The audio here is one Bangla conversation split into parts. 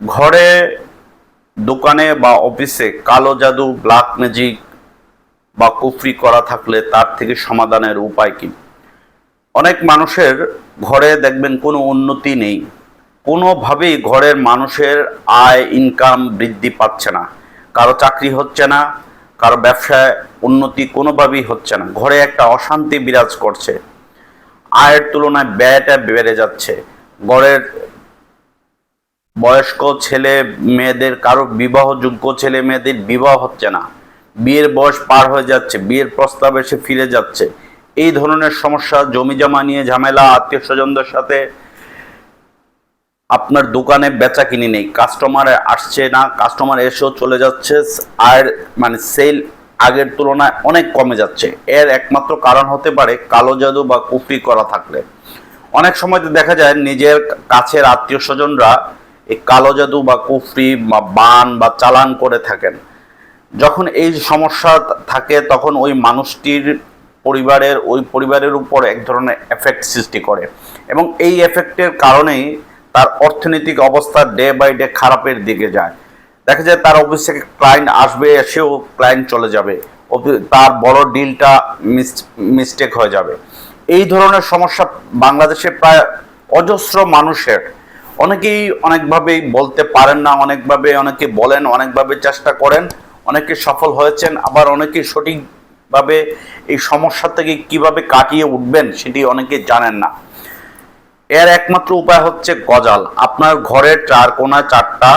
ঘরে, দোকানে বা অফিসে কালো জাদু ব্ল্যাক ম্যাজিক বা কুফরি করা থাকলে তার থেকে সমাধানের উপায় কি? অনেক মানুষের ঘরে দেখবেন কোনো উন্নতি নেই। কোনোভাবেই ঘরের মানুষের আয় ইনকাম বৃদ্ধি পাচ্ছে না। কারও চাকরি হচ্ছে না, কারও ব্যবসায় উন্নতি কোনোভাবেই হচ্ছে না। ঘরে একটা অশান্তি বিরাজ করছে। আয়ের তুলনায় ব্যয়টা বেড়ে যাচ্ছে। ঘরের বয়স্ক ছেলে মেয়েদের, কারও বিবাহযোগ্য ছেলে মেয়েদের বিবাহ হচ্ছে না। বিয়ের বয়স পার হয়ে যাচ্ছে, বিয়ের প্রস্তাব এসে ফিরে যাচ্ছে। এই ধরনের সমস্যা জমি জমা নিয়ে ঝামেলা আত্মীয় স্বজনদের সাথে আপনার দোকানে বেচা কিনি নেই। কাস্টমার আসছে না, কাস্টমার এসেও চলে যাচ্ছে, আর মানে সেল আগের তুলনায় অনেক কমে যাচ্ছে। এর একমাত্র কারণ হতে পারে কালো জাদু বা কুফরি করা থাকলে। অনেক সময়তে দেখা যায় নিজের কাছের আত্মীয় স্বজনরা এই কালো জাদু বা কুফরি বা বান বা চালান করে থাকেন। যখন এই সমস্যা থাকে, তখন ওই মানুষটির পরিবারের, ওই পরিবারের উপর এক ধরনের এফেক্ট সৃষ্টি করে। এবং এই এফেক্টের কারণেই তার অর্থনৈতিক অবস্থা ডে বাই ডে খারাপের দিকে যায়। দেখা যায় তার অফিস থেকে ক্লায়েন্ট আসবে এসেও ক্লায়েন্ট চলে যাবে। তার বড় ডিলটা মিস্টেক হয়ে যাবে। এই ধরনের সমস্যা বাংলাদেশে প্রায় অজস্র মানুষের অনেকেই অনেকভাবেই বলতে পারেন না, অনেকভাবে অনেকে বলেন, অনেকভাবে চেষ্টা করেন, অনেকে সফল হয়েছেন, আবার অনেকে সঠিকভাবে এই সমস্যা থেকে কীভাবে কাটিয়ে উঠবেন সেটি অনেকে জানেন না। এর একমাত্র উপায় হচ্ছে গজাল। আপনার ঘরের চার কোনায় চারটা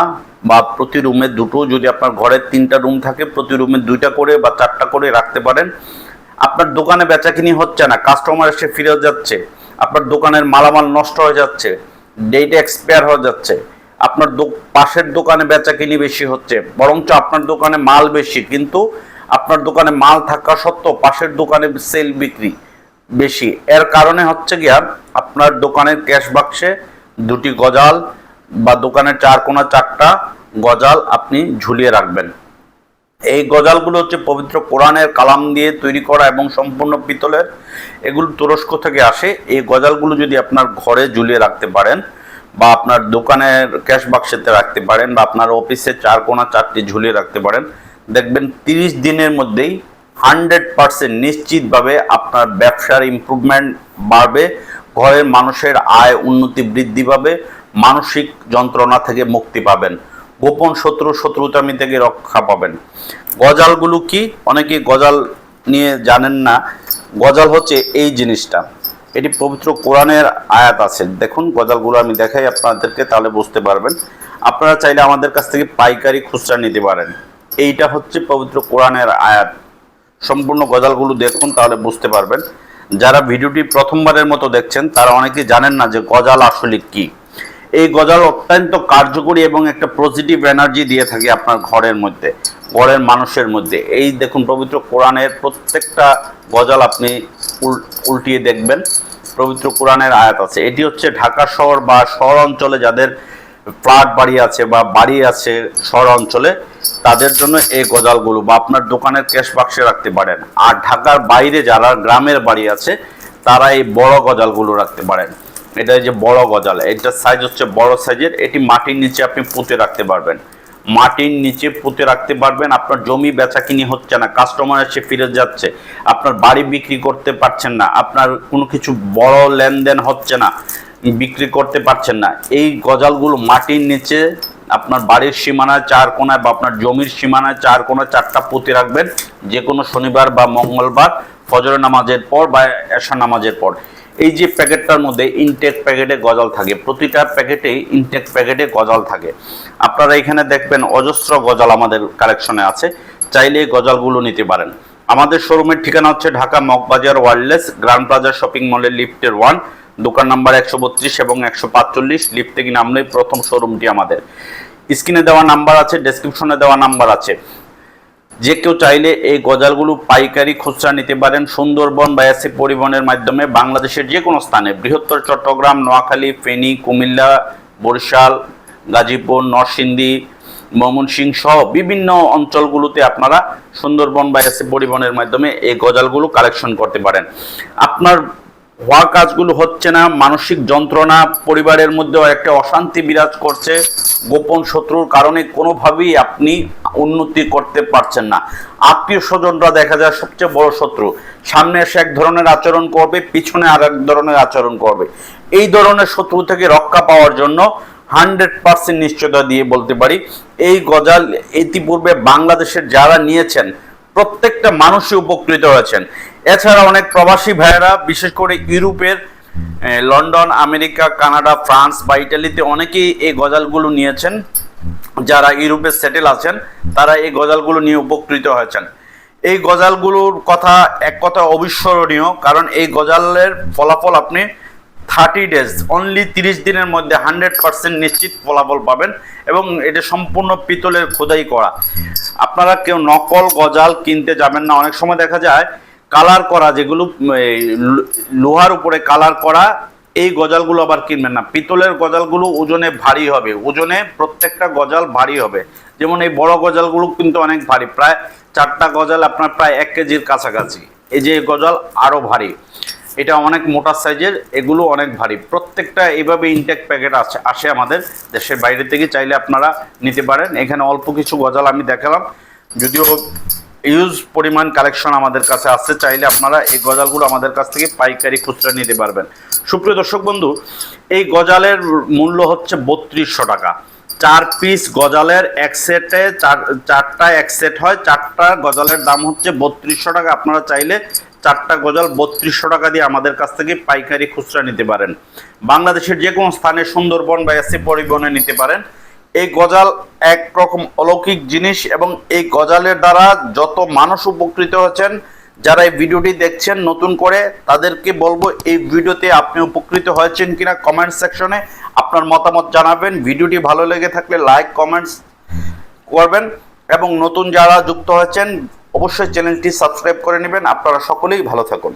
বা প্রতি রুমে দুটো, যদি আপনার ঘরের তিনটা রুম থাকে, প্রতি রুমে দুইটা করে বা চারটা করে রাখতে পারেন। আপনার দোকানে বেচাকিনি হচ্ছে না, কাস্টমার এসে ফিরে যাচ্ছে, আপনার দোকানের মালামাল নষ্ট হয়ে যাচ্ছে ডেট এক্সপায়ার হয়ে যাচ্ছে। আপনার পাশের দোকানে বেচাকিনি বেশি হচ্ছে, বরঞ্চ আপনার দোকানে মাল বেশি, কিন্তু আপনার দোকানে মাল থাকা সত্ত্বেও পাশের দোকানে সেল বিক্রি বেশি। এর কারণে হচ্ছে গিয়া আপনার দোকানের ক্যাশ বাক্সে দুটি গজাল বা দোকানের চার কোনা চারটা গজাল আপনি ঝুলিয়ে রাখবেন। এই গজালগুলো হচ্ছে পবিত্র কোরআনের কালাম দিয়ে তৈরি করা এবং সম্পূর্ণ পিতলের। এগুলো তুরস্ক থেকে আসে। এই গজালগুলো যদি আপনার ঘরে ঝুলিয়ে রাখতে পারেন বা আপনার দোকানের ক্যাশ বাক্সেতে রাখতে পারেন বা আপনার অফিসে চার কোনা চারটি ঝুলিয়ে রাখতে পারেন, দেখবেন তিরিশ দিনের মধ্যেই হান্ড্রেড পার্সেন্ট নিশ্চিতভাবে আপনার ব্যবসার ইমপ্রুভমেন্ট বাড়বে, ঘরের মানুষের আয় উন্নতি বৃদ্ধি পাবে, মানসিক যন্ত্রণা থেকে মুক্তি পাবেন। গোপন শত্রু শত্রুতামি থেকে রক্ষা পাবেন? গজালগুলো কি? অনেকে গজাল নিয়ে জানেন না। গজাল হচ্ছে এই জিনিসটা। এটি পবিত্র কোরআনের আয়াত আছে। দেখুন, গজালগুলো আমি দেখাই, আপনাদেরকে তাহলে বুঝতে পারবেন। আপনারা চাইলে আমাদের কাছ থেকে পাইকারি খুচরা নিতে পারেন। এইটা হচ্ছে পবিত্র কোরআনের আয়াত। সম্পূর্ণ গজালগুলো দেখুন, তাহলে বুঝতে পারবেন। যারা ভিডিওটি প্রথমবারের মতো দেখছেন, তারা অনেকে জানেন না যে গজাল আসলে কি। এই গজাল অত্যন্ত কার্যকরী এবং একটা পজিটিভ এনার্জি দিয়ে থাকে আপনার ঘরের মধ্যে, ঘরের মানুষের মধ্যে। এই দেখুন, পবিত্র কোরআনের প্রত্যেকটা গজাল আপনি উল- উল্টিয়ে দেখবেন। পবিত্র কোরআনের আয়াত আছে। এটি হচ্ছে ঢাকা শহর বা শহর অঞ্চলে যাদের ফ্ল্যাট বাড়ি আছে বা বাড়ি আছে শহর অঞ্চলে, তাদের জন্য এই গজালগুলো বা আপনার দোকানের ক্যাশ বাক্সে রাখতে পারেন। আর ঢাকার বাইরে যারা গ্রামের বাড়ি আছে, তারা এই বড় গজালগুলো রাখতে পারেন। এটা যে বড় গজাল, এটার সাইজ হচ্ছে বড় সাইজের এটি মাটির নিচে আপনি পুঁতে রাখতে পারবেন। মাটির নিচে পুঁতে রাখতে পারবেন, আপনার জমি বেচা কিনি হচ্ছে না কাস্টমার এসে ফিরে যাচ্ছে, আপনার বাড়ি বিক্রি করতে পারছেন না, আপনার কোনো কিছু বড় লেনদেন হচ্ছে না, বিক্রি করতে পারছেন না। এই গজালগুলো মাটির নিচে আপনার বাড়ির সীমানায় চার কোনায় বা আপনার জমির সীমানায় চার কোনায় চারটা পুঁতে রাখবেন যে কোনো শনিবার বা মঙ্গলবার ফজরের নামাজের পর বা এশা নামাজের পর। এই যে প্যাকেটটার মধ্যে ইনটেক প্যাকেটে গজাল থাকে, প্রতিটা প্যাকেটে ইনটেক প্যাকেটে গজাল থাকে। আপনারা এখানে দেখবেন অজস্র গজাল আমাদের কালেকশনে আছে, চাইলে এই গজালগুলো নিতে পারেন। আমাদের শোরুমের ঠিকানা হচ্ছে Dhaka Moghbazar wireless grand plaza shopping মলের লিফটের ওয়ান দোকান নাম্বার একশো বত্রিশ এবং একশো পাঁচচল্লিশ। লিফট থেকে নামলেই প্রথম শোরুমটি আমাদের। স্ক্রিনে দেওয়া নাম্বার আছে, ডেসক্রিপশনে দেওয়া নাম্বার আছে। যে কেউ চাইলে এই গজালগুলো পাইকারি খুচরা নিতে পারেন সুন্দরবন বা এসি পরিবহনের মাধ্যমে বাংলাদেশের যে কোনো স্থানে। বৃহত্তর চট্টগ্রাম, নোয়াখালী, ফেনী, কুমিল্লা, বরিশাল, গাজীপুর, নরসিংদী, ময়মনসিংহ সহ বিভিন্ন অঞ্চলগুলোতে আপনারা সুন্দরবন বা এসি পরিবহনের মাধ্যমে এই গজালগুলো কালেকশন করতে পারেন। আপনার হওয়া কাজগুলো হচ্ছে না, মানসিক যন্ত্রণা পরিবারের মধ্যেও একটা অশান্তি বিরাজ করছে। গোপন শত্রুর কারণে কোনোভাবেই আপনি উন্নতি করতে পারছেন না। আত্মীয় স্বজনরা দেখা যায় সবচেয়ে বড় শত্রু। সামনে এসে এক ধরনের আচরণ করবে, পিছনে আর এক ধরনের আচরণ করবে। এই ধরনের শত্রু থেকে রক্ষা পাওয়ার জন্য হান্ড্রেড পার্সেন্ট নিশ্চয়তা দিয়ে বলতে পারি, এই গজাল ইতিপূর্বে বাংলাদেশের যারা নিয়েছেন প্রত্যেকটা মানুষই উপকৃত হয়েছেন। এছাড়া অনেক প্রবাসী ভাইয়েরা, বিশেষ করে ইউরোপের লন্ডন, আমেরিকা, কানাডা, ফ্রান্স বা ইটালিতে অনেকেই এই গজালগুলো নিয়েছেন। যারা ইউরোপে সেটেল আছেন, তারা এই গজালগুলো নিয়ে উপকৃত হয়েছেন। এই গজালগুলোর কথা, এক কথা অবিস্মরণীয়, কারণ এই গজালের ফলাফল আপনি থার্টি ডেজ অনলি তিরিশ দিনের মধ্যে হান্ড্রেড পার্সেন্ট নিশ্চিত ফলাফল পাবেন এবং এটা সম্পূর্ণ পিতলের খোদাই করা। আপনারা কেউ নকল গজাল কিনতে যাবেন না। অনেক সময় দেখা যায় কালার করা যেগুলো লোহার উপরে কালার করা, এই গজালগুলো আবার কিনবেন না। পিতলের গজালগুলো ওজনে ভারী হবে। ওজনে প্রত্যেকটা গজাল ভারী হবে। যেমন এই বড় গজালগুলো কিন্তু অনেক ভারী। প্রায় চারটা গজাল আপনার প্রায় এক কেজির কাছাকাছি। এই যে গজাল আরও ভারী। এটা অনেক মোটা সাইজের, এগুলো অনেক ভারী। প্রত্যেকটা এইভাবে ইনটেক প্যাকেট আছে আসে আমাদের দেশের বাইরে থেকে, চাইলে আপনারা নিতে পারেন। এখানে অল্প কিছু গজাল আমি দেখালাম। যদিও ইউজ পরিমাণ কালেকশন আমাদের কাছে আসছে চাইলে আপনারা এই গজালগুলো আমাদের কাছ থেকে পাইকারি খুচরা নিতে পারবেন। সুপ্রিয় দর্শক বন্ধু, এই গজালের মূল্য হচ্ছে বত্রিশশো টাকা। চার পিস গজালের এক সেটে চার, চারটা এক সেট হয়। চারটা গজালের দাম হচ্ছে বত্রিশশো টাকা। আপনারা চাইলে চারটা গজাল বত্রিশশো টাকা দিয়ে আমাদের কাছ থেকে পাইকারি খুচরা নিতে পারেন। বাংলাদেশের যে কোনো স্থানে সুন্দরবন বা এসি পরিবহনে নিতে পারেন। এই গজাল একরকম অলৌকিক জিনিস এবং এই গজালের দ্বারা যত মানুষ উপকৃত হচ্ছেন যারা এই ভিডিওটি দেখছেন নতুন করে, তাদেরকে বলব এই ভিডিওতে আপনি উপকৃত হয়েছেন কিনা কমেন্ট সেকশনে আপনার মতামত জানাবেন। ভিডিওটি ভালো লেগে থাকলে লাইক কমেন্টস করবেন এবং নতুন যারা যুক্ত হয়েছেন অবশ্যই চ্যানেলটি সাবস্ক্রাইব করে নেবেন। আপনারা সকলেই ভালো থাকুন।